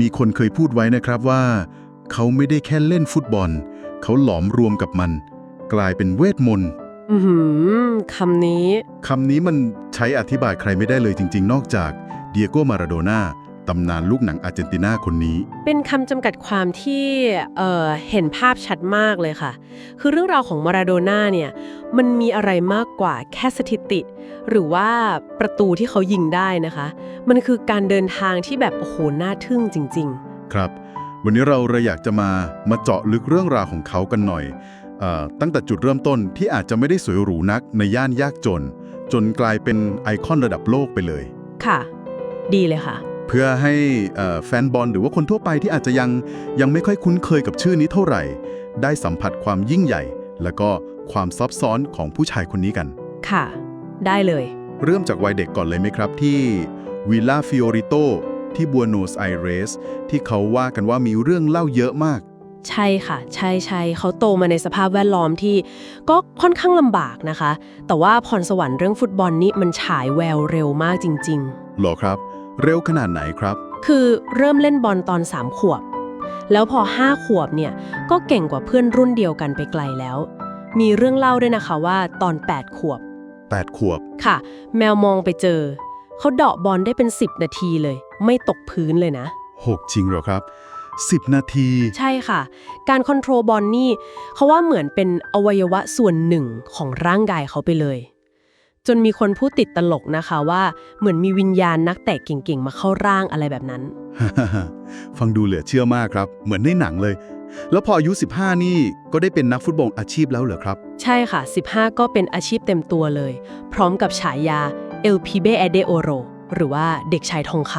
มีคนเคยพูดไว้นะครับว่า เขาไม่ได้แค่เล่นฟุตบอล เขาหลอมรวมกับมัน กลายเป็นเวทมนต์อือหือคำนี้ คำนี้มันใช้อธิบายใครไม่ได้เลยจริง ๆ นอกจากเดียโกมาราโดนา ตำนานลูกหนังอาร์เจนตินาคนนี้ เป็นคำจำกัดความที่เอ่อเห็นภาพชัดมากเลยค่ะ คือเรื่องราวของมาราโดน่าเนี่ย มันมีอะไรมากกว่าแค่สถิติ หรือว่าประตูที่เขายิงได้นะคะ มันคือการเดินทางที่แบบ โอ้โห น่าทึ่งจริงครับ วันนี้เราเลยอยากจะมามาเจาะลึกเรื่องราวของเขากันหน่อยเออตั้งแต่จุดเริ่มต้นที่อาจจะไม่ได้สวยหรูนักในย่านยากจน จนกลายเป็นไอคอนระดับโลกไปเลยๆค่ะ ดีเลยค่ะ เพื่อให้เอ่อแฟนบอลหรือว่าคนทั่วไปที่อาจจะยังยังไม่ค่อยคุ้นเคยกับชื่อนี้เท่าไหร่ ได้สัมผัสความยิ่งใหญ่ แล้วก็ความซับซ้อนของผู้ชายคนนี้กัน ค่ะ ได้เลย เริ่มจากวัยเด็กก่อนเลยไหมครับที่วิลล่าฟิโอริโตที่บัวโนสไอเรสที่เขาว่ากันว่ามีเรื่องเล่าเยอะมาก ใช่ค่ะ ใช่ใช่เขาโตมาในสภาพแวดล้อมที่ก็ค่อนข้างลำบากนะคะ แต่ว่าพรสวรรค์เรื่องฟุตบอลนี่มันฉายแววเร็วมากจริง ๆ หรอครับ เร็วขนาดไหนครับ คือเริ่มเล่นบอลตอน 3 ขวบ แล้วพอ 5 ขวบเนี่ย ก็เก่งกว่าเพื่อนรุ่นเดียวกันไปไกลแล้ว มีเรื่องเล่าด้วยนะคะว่าตอน 8 ขวบ 8 ขวบ ค่ะ แมวมองไปเจอ เขาเดาะบอลได้เป็น 10 นาทีเลย ไม่ตกพื้นเลยนะ 6 จริงเหรอครับ 10 นาที ใช่ค่ะ การคอนโทรลบอลนี่เขาว่าเหมือนเป็นอวัยวะส่วนหนึ่งของร่างกายเขาไปเลย จนมีคนพูดติดตลกนะคะว่าเหมือนมีวิญญาณนักเตะเก่งๆ มาเข้าร่างอะไรแบบนั้น ฟังดูเหลือเชื่อมากครับ เหมือนในหนังเลย แล้วพออายุ 15 นี่ก็ได้เป็นนักฟุตบอลอาชีพแล้วเหรอครับ ใช่ค่ะ 15 ก็เป็นอาชีพเต็มตัวเลย พร้อมกับฉายา El Pibe de Oro หรือว่าเด็กชายทองค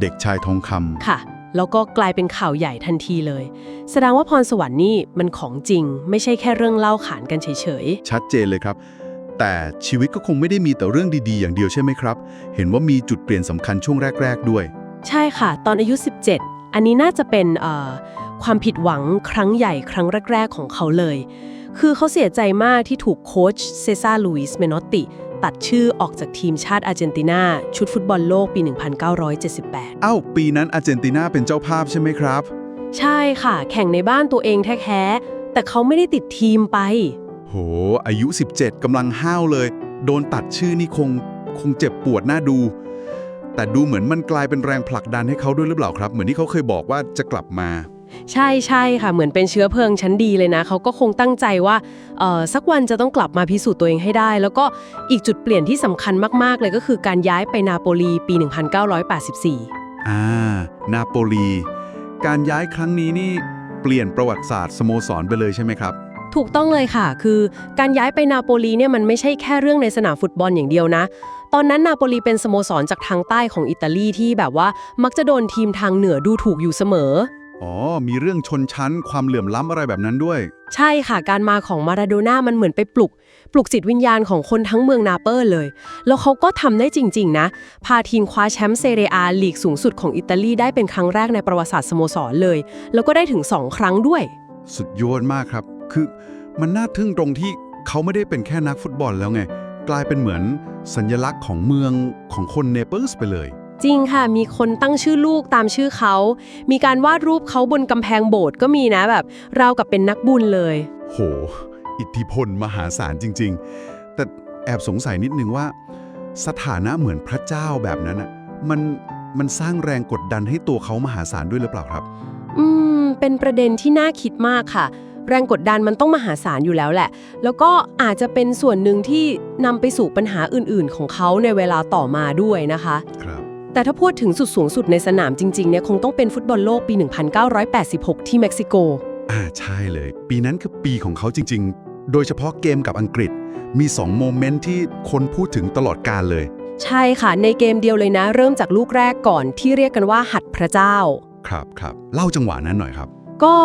เด็กชายทองคำำค่ะแล้วก็กลายเป็นข่าวใหญ่ทันทีเลย แสดงว่าพรสวรรค์นี่มันของจริง ไม่ใช่แค่เรื่องเล่าขานกันเฉยชัดเจนเลยครับ แต่ชีวิตก็คงไม่ได้มีแต่เรื่องดีๆ อย่างเดียวใช่ไหมครับ เห็นว่ามีจุดเปลี่ยนสำคัญช่วงแรก ๆ ด้วยๆใช่ค่ะ ตอนอายุ 17 อันนี้น่าจะเป็นเอ่อความผิดหวังครั้งใหญ่ครั้งแรก ๆ ของเขาเลย คือเขาเสียใจมากที่ถูกโค้ชเซซาลุยส์เมนอตติ ตัดชื่อออกจากทีมชาติอาร์เจนตินา ชุดฟุตบอลโลกปี 1978 เอ้า ปีนั้นอาร์เจนตินาเป็นเจ้าภาพใช่ไหมครับ ใช่ค่ะ แข่งในบ้านตัวเองแท้ๆแต่เขาไม่ได้ติดทีมไป โห อายุ 17กำลังห้าวเลย โดนตัดชื่อนี่คงคงเจ็บปวดน่าดู แต่ดูเหมือนมันกลายเป็นแรงผลักดันให้เขาด้วยหรือเปล่าครับ เหมือนที่เขาเคยบอกว่าจะกลับมา ใช่ใช่ค่ะ เหมือนเป็นเชื้อเพลิงชั้นดีเลยนะ เขาก็คงตั้งใจว่าเอ่อสักวันจะต้องกลับมาพิสูจน์ตัวเองให้ได้ แล้วก็อีกจุดเปลี่ยนที่สำคัญมาก ๆ เลยก็คือการย้ายไปนาโปลีปี 1984 อ่า นาโปลี การย้ายครั้งนี้นี่เปลี่ยนประวัติศาสตร์สโมสรไปเลยใช่ไหมครับ ถูกต้องเลยค่ะ คือการย้ายไปนาโปลีเนี่ยมันไม่ใช่แค่เรื่องในสนามฟุตบอลอย่างเดียวนะ ตอนนั้นนาโปลีเป็นสโมสรจากทางใต้ของอิตาลีที่แบบว่ามักจะโดนทีมทางเหนือดูถูกอยู่เสมอ อ๋อ มีเรื่องชนชั้นความเหลื่อมล้ำอะไรแบบนั้นด้วย ใช่ค่ะ การมาของมาราโดน่ามันเหมือนไปปลุก ปลุกจิตวิญญาณของคนทั้งเมืองนาเปอร์เลย แล้วเขาก็ทำได้จริง ๆ นะ พาทีมคว้าแชมป์เซเรียอาลีกสูงสุดของอิตาลีได้เป็นครั้งแรกในประวัติศาสตร์สโมสรเลย แล้วก็ได้ถึง2ครั้งด้วย สุดยอดมากครับ คือมันน่าทึ่งตรงที่เขาไม่ได้เป็นแค่นักฟุตบอลแล้วไง กลายเป็นเหมือนสัญลักษณ์ของเมืองของคนเนเปิลส์ไปเลย จริงค่ะ มีคนตั้งชื่อลูกตามชื่อเขา มีการวาดรูปเขาบนกำแพงโบสถ์ก็มีนะแบบราวกับเป็นนักบุญเลย โห อิทธิพลมหาศาลจริง ๆ แต่แอบสงสัยนิดนึงว่า สถานะเหมือนพระเจ้าแบบนั้นอะมันมันสร้างแรงกดดันให้ตัวเขามหาศาลด้วยหรือเปล่าครับ อืม เป็นประเด็นที่น่าคิดมากค่ะ แรงกดดันมันต้องมหาศาลอยู่แล้วแหละ แล้วก็อาจจะเป็นส่วนหนึ่งที่นำไปสู่ปัญหาอื่น ๆ ของเขาในเวลาต่อมาด้วยนะคะ ครับ แต่ถ้าพูดถึงสุดสูงสุดในสนามจริง ๆ เนี่ยคงต้องเป็นฟุตบอลโลกปี 1986 ที่เม็กซิโก อ่าใช่เลย ปีนั้นคือปีของเขาจริง ๆ โดยเฉพาะเกมกับอังกฤษ มี 2 โมเมนต์ที่คนพูดถึงตลอดกาลเลย ใช่ค่ะ ในเกมเดียวเลยนะ เริ่มจากลูกแรกก่อนที่เรียกกันว่าหัดพระเจ้า ครับครับเล่าจังหวะนั้นหน่อยครับ ก็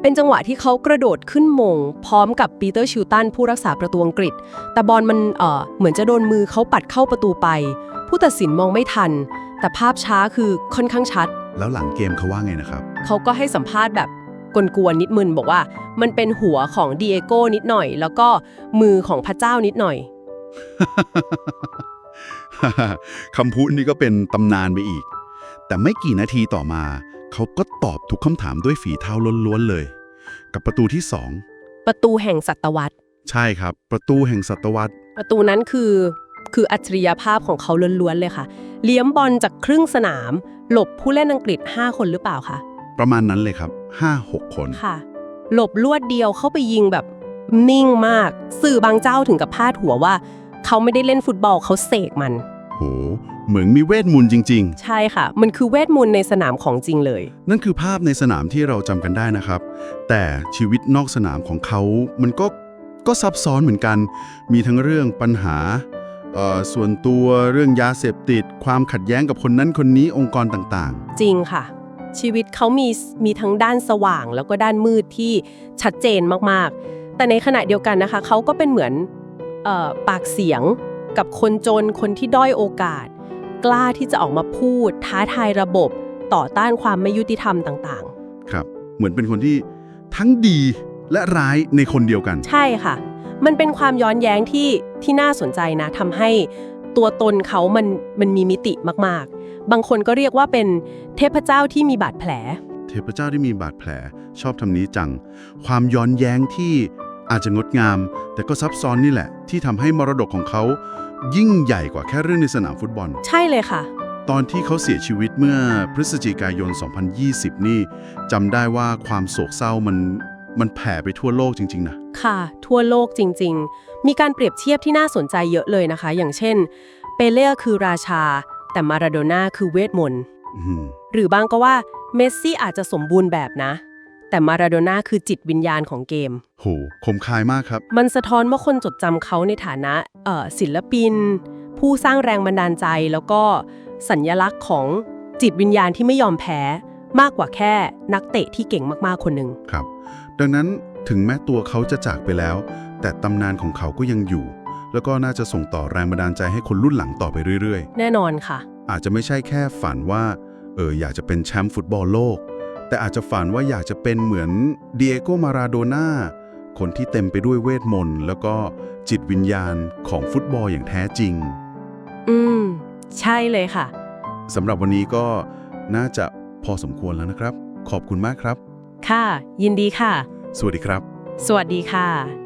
เป็นจังหวะที่เขากระโดดขึ้นมง พร้อมกับปีเตอร์ชิลตันผู้รักษาประตูอังกฤษ แต่บอลมันเอ่อเหมือนจะโดนมือเขาปัดเข้าประตูไป ผู้ตัดสินมองไม่ทัน แต่ภาพช้าคือค่อนข้างชัด แล้วหลังเกมเขาว่าไงนะครับ เขาก็ให้สัมภาษณ์แบบกวนๆนิดมึนบอกว่า มันเป็นหัวของดีเอโก้นิดหน่อย แล้วก็มือของพระเจ้านิดหน่อย คำพูดนี้ก็เป็นตำนานไปอีก แต่ไม่กี่นาทีต่อมา เขาก็ตอบทุกคำถามด้วยฝีเท้าล้วนๆเลย กับประตูที่ประตูแห่งศตวรรษ2ใช่ครับ ประตูแห่งศตวรรษ ประตูนั้นคือคืออัจฉริยภาพของเขาล้วนๆเลยค่ะ เลี้ยมบอลจากครึ่งสนาม หลบผู้เล่นอังกฤษ 5 คนหรือเปล่าคะประมาณนั้นเลยครับ 5-6 คนค่ะ หลบลวดเดียวเข้าไปยิงแบบนิ่งมาก สื่อบางเจ้าถึงกับพาดหัวว่า เขาไม่ได้เล่นฟุตบอลเขาเสกมัน โห เหมือนมีเวทมนต์จริง ใช่ค่ะ มันคือเวทมนต์ในสนามของจริงเลย ๆ นั่นคือภาพในสนามที่เราจำกันได้นะครับ แต่ชีวิตนอกสนามของเขา มันก็ก็ซับซ้อนเหมือนกัน มีทั้งเรื่องปัญหาเอ่อส่วนตัวเรื่องยาเสพติด ความขัดแย้งกับคนนั้นคนนี้องค์กรต่างจริงค่ะ ชีวิตเขามีมีทั้งด้านสว่างแล้วก็ด้านมืดที่ชัดเจนมากๆ แต่ในขณะเดียวกันนะคะ เขาก็เป็นเหมือนเอ่อปากเสียงกับคนจนคนที่ด้อยโอกาส กล้าที่จะออกมาพูด ท้าทายระบบ ต่อต้านความไม่ยุติธรรมต่างๆครับ เหมือนเป็นคนที่ทั้งดีและร้ายในคนเดียวกัน ๆ ใช่ค่ะ มันเป็นความย้อนแย้งที่ที่น่าสนใจนะทำให้ตัวตนเขามันมันมีมิติมากๆ บางคนก็เรียกว่าเป็นเทพเจ้าที่มีบาดแผล เทพเจ้าที่มีบาดแผลชอบทำนี้จัง ความย้อนแย้งที่อาจจะงดงาม แต่ก็ซับซ้อนนี่แหละ ที่ทำให้มรดกของเขา ยิ่งใหญ่กว่าแค่เรื่องในสนามฟุตบอล ใช่เลยค่ะ ตอนที่เขาเสียชีวิตเมื่อพฤศจิกายน 2020 นี่จำได้ว่าความโศกเศร้ามันมันแผ่ไปทั่วโลกจริง ๆ นะ ค่ะ ทั่วโลกจริง ๆ มีการเปรียบเทียบที่น่าสนใจเยอะเลยนะคะ อย่างเช่น เปเล่คือราชา แต่มาราโดน่าคือเวทมนต์อืมหรือบางก็ว่าเมสซี่อาจจะสมบูรณ์แบบนะ แต่มาราโดน่าคือจิตวิญญาณของเกม โหคมคายมากครับ มันสะท้อนว่าคนจดจำเขาในฐานะเอ่อศิลปิน ผู้สร้างแรงบันดาลใจ แล้วก็สัญญลักษณ์ของจิตวิญญาณที่ไม่ยอมแพ้ มากกว่าแค่นักเตะที่เก่งมากๆคนหนึ่งครับ ดังนั้นถึงแม้ตัวเขาจะจากไปแล้ว แต่ตำนานของเขาก็ยังอยู่ แล้วก็น่าจะส่งต่อแรงบันดาลใจให้คนรุ่นหลังต่อไปเรื่อย แน่นอนค่ะ ๆ อาจจะไม่ใช่แค่ฝันว่าเอออยากจะเป็นแชมป์ฟุตบอลโลก แต่อาจจะฝันว่าอยากจะเป็นเหมือนเดียโกมาราโดน่าคนที่เต็มไปด้วยเวทมนต์แล้วก็จิตวิญญาณของฟุตบอลอย่างแท้จริง อืม ใช่เลยค่ะ สำหรับวันนี้ก็น่าจะพอสมควรแล้วนะครับ ขอบคุณมากครับ ค่ะ ยินดีค่ะ สวัสดีครับ สวัสดีค่ะ